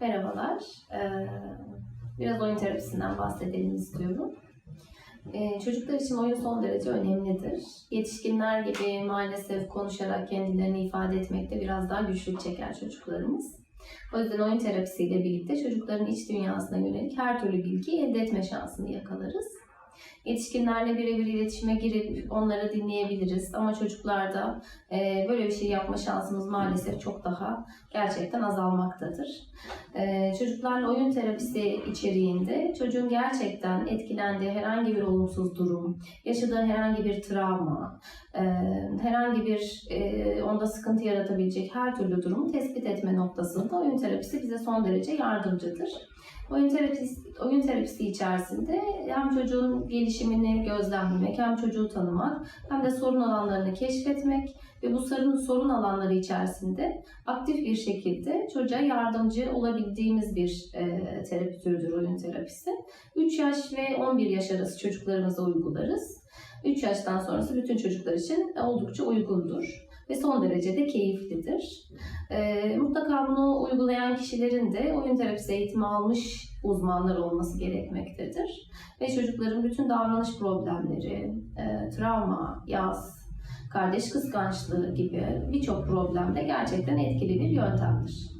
Merhabalar. Ee, biraz oyun terapisinden bahsedelim istiyorum. Ee, çocuklar için oyun son derece önemlidir. Yetişkinler gibi maalesef konuşarak kendilerini ifade etmekte biraz daha güçlük çeker çocuklarımız. O yüzden oyun terapisiyle birlikte çocukların iç dünyasına yönelik her türlü bilgi elde etme şansını yakalarız. Yetişkinlerle birebir iletişime girip onları dinleyebiliriz ama çocuklarda e, böyle bir şey yapma şansımız maalesef çok daha gerçekten azalmaktadır. E, çocuklarla oyun terapisi içeriğinde çocuğun gerçekten etkilendiği herhangi bir olumsuz durum, yaşadığı herhangi bir travma, e, herhangi bir e, onda sıkıntı yaratabilecek her türlü durumu tespit etme noktasında oyun terapisi bize son derece yardımcıdır. Oyun terapisi, oyun terapisi içerisinde hem çocuğun gelişimini gözlemlemek, hem çocuğu tanımak, hem de sorun alanlarını keşfetmek ve bu sorun, sorun alanları içerisinde aktif bir şekilde çocuğa yardımcı olabildiğimiz bir e, terapi türüdür oyun terapisi. 3 yaş ve 11 yaş arası çocuklarımıza uygularız. 3 yaştan sonrası bütün çocuklar için oldukça uygundur ve son derece de keyiflidir. E, mutlaka bunu uygulayan kişilerin de oyun terapisi eğitimi almış uzmanlar olması gerekmektedir. Ve çocukların bütün davranış problemleri, e, travma, yaz, kardeş kıskançlığı gibi birçok problemde gerçekten etkili bir yöntemdir.